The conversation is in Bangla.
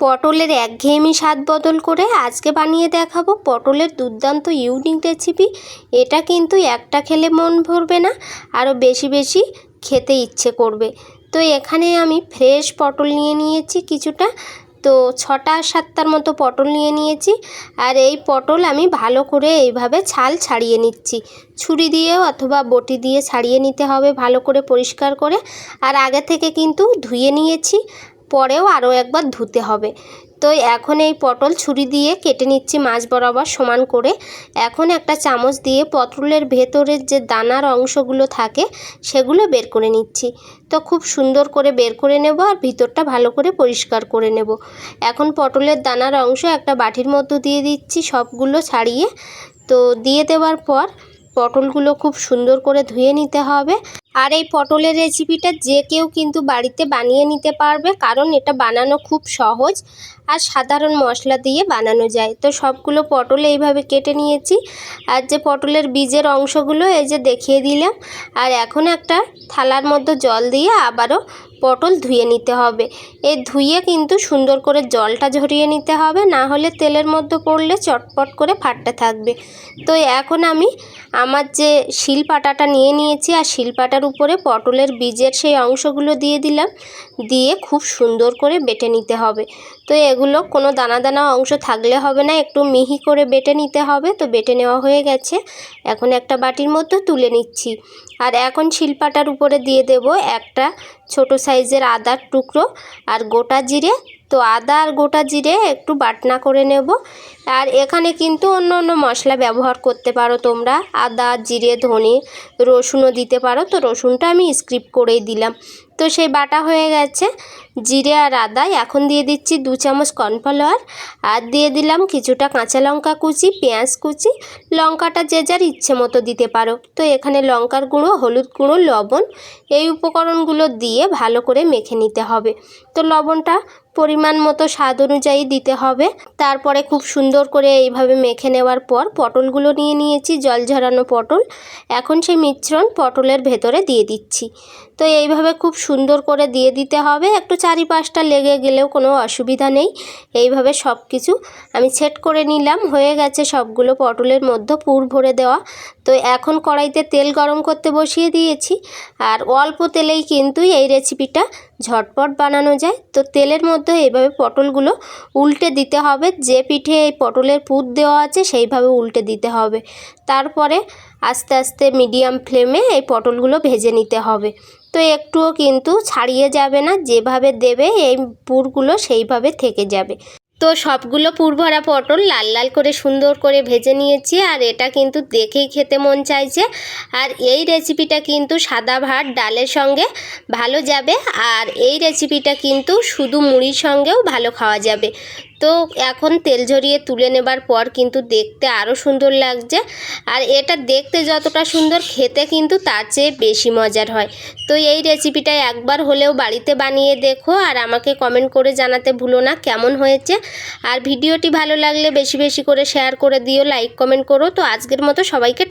পটলের একঘেয়েমি স্বাদ বদল করে আজকে বানিয়ে দেখাবো পটলের দুর্দান্ত ইউনিক রেসিপি। এটা কিন্তু একটা খেলে মন ভরবে না, আরও বেশি বেশি খেতে ইচ্ছে করবে। তো এখানে আমি ফ্রেশ পটল নিয়ে নিয়েছি কিছুটা। তো ছটা সাতটার মতো পটল নিয়ে নিয়েছি। আর এই পটল আমি ভালো করে এইভাবে ছাল ছাড়িয়ে নিচ্ছি। ছুরি দিয়ে অথবা বটি দিয়ে ছাড়িয়ে নিতে হবে ভালো করে পরিষ্কার করে। আর আগে থেকে কিন্তু ধুয়ে নিয়েছি। পরেও আরও একবার ধুতে হবে। তো এখন এই পটল ছুরি দিয়ে কেটে নিচ্ছি মাছ বরাবর সমান করে। এখন একটা চামচ দিয়ে পটলের ভেতরের যে দানার অংশগুলো থাকে, সেগুলো বের করে নিচ্ছি। তো খুব সুন্দর করে বের করে নেব আর ভিতরটা ভালো করে পরিষ্কার করে নেব। এখন পটলের দানার অংশ একটা বাটির মধ্যে দিয়ে দিচ্ছি সবগুলো ছাড়িয়ে। তো দিয়ে দেওয়ার পর পটলগুলো খুব সুন্দর করে ধুয়ে নিতে হবে। আর এই পটলের রেসিপিটা যে কেউ কিন্তু বাড়িতে বানিয়ে নিতে পারবে, কারণ এটা বানানো খুব সহজ আর সাধারণ মশলা দিয়ে বানানো যায়। তো সবগুলো পটল এইভাবে কেটে নিয়েছি। আর যে পটলের বীজের অংশগুলো, এই যে দেখিয়ে দিলাম। আর এখন একটা থালার মধ্যে জল দিয়ে আবারও পটল ধুয়ে নিতে হবে। এই ধুয়ে কিন্তু সুন্দর করে জলটা ঝরিয়ে নিতে হবে, না হলে তেলের মধ্যে পড়লে চটপট করে ফাটতে থাকবে। তো এখন আমি আমার যে শিলপাটাটা নিয়ে নিয়েছি আর শিলপাটার উপরে পটলের বীজের সেই অংশগুলো দিয়ে দিলাম, দিয়ে খুব সুন্দর করে বেটে নিতে হবে। তো এগুলো কোনো দানা দানা অংশ থাকলে হবে না, একটু মিহি করে বেটে নিতে হবে। তো বেটে নেওয়া হয়ে গেছে। এখন একটা বাটির মধ্যে তুলে নিচ্ছি। আর এখন শিলপাটার উপরে দিয়ে দেব একটা ছোট সাইজের আদার টুকরো আর গোটা জিরে। তো আদা আর গোটা জিরে একটু বাটনা করে নেব। আর এখানে কিন্তু অন্য অন্য মশলা ব্যবহার করতে পারো তোমরা। আদা, জিরে, ধনে, রসুনও দিতে পারো। তো রসুনটা আমি স্ক্রিপ করেই দিলাম। তো সেই বাটা হয়ে গেছে, জিরে আর আদা এখন দিয়ে দিচ্ছি দু চামচ কর্নফ্লাওয়ার আর দিয়ে দিলাম কিছুটা কাঁচা লঙ্কা কুচি, পেঁয়াজ কুচি। লঙ্কাটা যে যার ইচ্ছে মতো দিতে পারো। তো এখানে লঙ্কার গুঁড়ো, হলুদ গুঁড়ো, লবণ এই উপকরণগুলো দিয়ে ভালো করে মেখে নিতে হবে। তো লবণটা পরিমাণ মতো স্বাদ অনুযায়ী দিতে হবে। তারপরে খুব সুন্দর করে এইভাবে মেখে নেওয়ার পর পটলগুলো নিয়ে নিয়েছি, জল ঝরানো পটল। এখন সেই মিশ্রণ পটলের ভেতরে দিয়ে দিচ্ছি। তো এইভাবে খুব সুন্দর করে দিয়ে দিতে হবে। একটু চারিপাশটা লেগে গেলেও কোনো অসুবিধা নেই। এইভাবে সব কিছু আমি সেট করে নিলাম। হয়ে গেছে সবগুলো পটলের মধ্যে পুর ভরে দেওয়া। তো এখন কড়াইতে তেল গরম করতে বসিয়ে দিয়েছি আর অল্প তেলেই কিন্তু এই রেসিপিটা ঝটপট বানানো যায়। তো তেলের মধ্যে এইভাবে পটলগুলো উল্টে দিতে হবে। যে পিঠে এই পটলের পুর দেওয়া আছে সেইভাবে উল্টে দিতে হবে। তারপরে আস্তে আস্তে মিডিয়াম ফ্লেমে এই পটলগুলো ভেজে নিতে হবে। তো একটুও কিন্তু ছাড়িয়ে যাবে না। যেভাবে দেবে এই পুরগুলো সেইভাবে থেকে যাবে। তো সবগুলো পুরভরা পটল লাল লাল করে সুন্দর করে ভেজে নিয়েছি আর এটা কিন্তু দেখেই খেতে মন চাইছে। আর এই রেসিপিটা কিন্তু সাদা ভাত ডালের সঙ্গে ভালো যাবে আর এই রেসিপিটা কিন্তু শুধু মুড়ির সঙ্গেও ভালো খাওয়া যাবে। তো এখন তেল ঝরিয়ে তুলে নেবার পর কিন্তু দেখতে আরও সুন্দর লাগছে। আর এটা দেখতে যতটা সুন্দর, খেতে কিন্তু তার চেয়ে বেশি মজার হয়। তো এই রেসিপিটা একবার হলেও বাড়িতে বানিয়ে দেখো আর আমাকে কমেন্ট করে জানাতে ভুলো না কেমন হয়েছে। আর ভিডিওটি ভালো লাগলে বেশি বেশি করে শেয়ার করে দিও লাইক কমেন্ট করো। তো আজকের মতো সবাইকে